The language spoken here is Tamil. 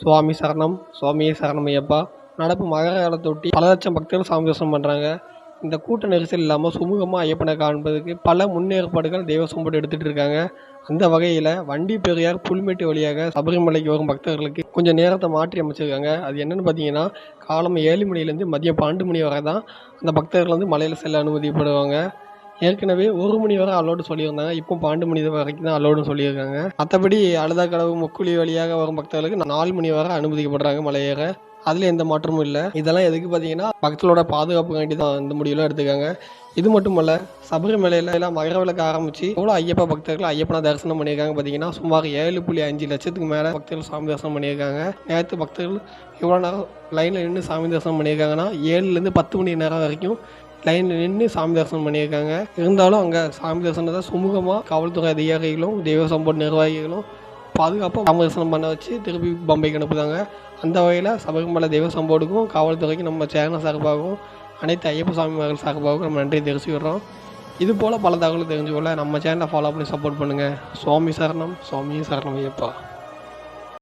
சுவாமி சரணம் சுவாமியே சரணம் ஐயப்பா. நடப்பு மகர காலத்தொட்டி பல லட்சம் பக்தர்கள் சாமி தரிசனம் பண்ணுறாங்க இந்த கூட்ட நெரிசல் இல்லாமல் சுமூகமாக ஐயப்பனை காண்பதற்கு பல முன்னேற்பாடுகள் தெய்வ போட்டு எடுத்துகிட்டு இருக்காங்க. அந்த வகையில் வண்டி பெரியார் புல்மேட்டு வழியாக சபரிமலைக்கு வரும் பக்தர்களுக்கு கொஞ்சம் நேரத்தை மாற்றி அமைச்சிருக்காங்க. அது என்னென்னு பார்த்தீங்கன்னா காலம் ஏழு மணிலேருந்து மதியம் பன்னெண்டு மணி வரை தான் அந்த பக்தர்கள் வந்து மலையில் செல்ல அனுமதிப்படுவாங்க ஏற்கனவே ஒரு மணி வரை அலோடு சொல்லியிருந்தாங்க. இப்போ பன்னெண்டு மணி வரைக்கும் தான் அலோடுன்னு சொல்லியிருக்காங்க. மற்றபடி அழுதா கடவு முக்குழி வழியாக வரும் பக்தர்களுக்கு நாலு மணி வரை அனுமதிக்கப்படுறாங்க மலையேற. அதில் எந்த மாற்றமும் இல்லை. இதெல்லாம் எதுக்கு பார்த்தீங்கன்னா பக்தர்களோட பாதுகாப்புக்காண்டி தான் இந்த முடிவுலாம் எடுத்துக்காங்க இது மட்டும் அல்ல சபரிமலையில் எல்லாம் மகர விளக்க ஆரம்பித்து எவ்வளோ ஐயப்ப பக்தர்கள் ஐயப்பனை தரிசனம் பண்ணியிருக்காங்க பார்த்தீங்கன்னா சுமார் ஏழு புள்ளி அஞ்சு லட்சத்துக்கு மேலே பக்தர்கள் சாமி தரிசனம் பண்ணியிருக்காங்க. நேற்று பக்தர்கள் எவ்வளோ நேரம் லைனில் நின்று சாமி தரிசனம் பண்ணியிருக்காங்கன்னா ஏழுலேருந்து பத்து மணி நேரம் வரைக்கும் லைனில் நின்று சாமி தரிசனம் பண்ணியிருக்காங்க. இருந்தாலும் அங்கே சாமி தரிசனத்தை சுமூகமாக காவல்துறை அதிகாரிகளும் தெய்வ போர்டு நிர்வாகிகளும் பாதுகாப்பாக சாமி தரிசனம் பண்ண வச்சு திருப்பி பம்பைக்கு அனுப்புதாங்க அந்த வகையில் சபரிமலை தெய்வ சம்போர்டுக்கும் காவல்துறைக்கும் நம்ம சேனல் சார்பாகவும் அனைத்து ஐயப்ப சாமி மகள் சார்பாகவும் நம்ம நன்றி தெரிவிச்சுக்கிறோம் இது போல் பல தகவல் தெரிஞ்சுக்கொள்ள நம்ம சேனலை ஃபாலோ பண்ணி சப்போர்ட் பண்ணுங்கள் சுவாமி சரணம் சுவாமி சரணம் ஐயப்பா.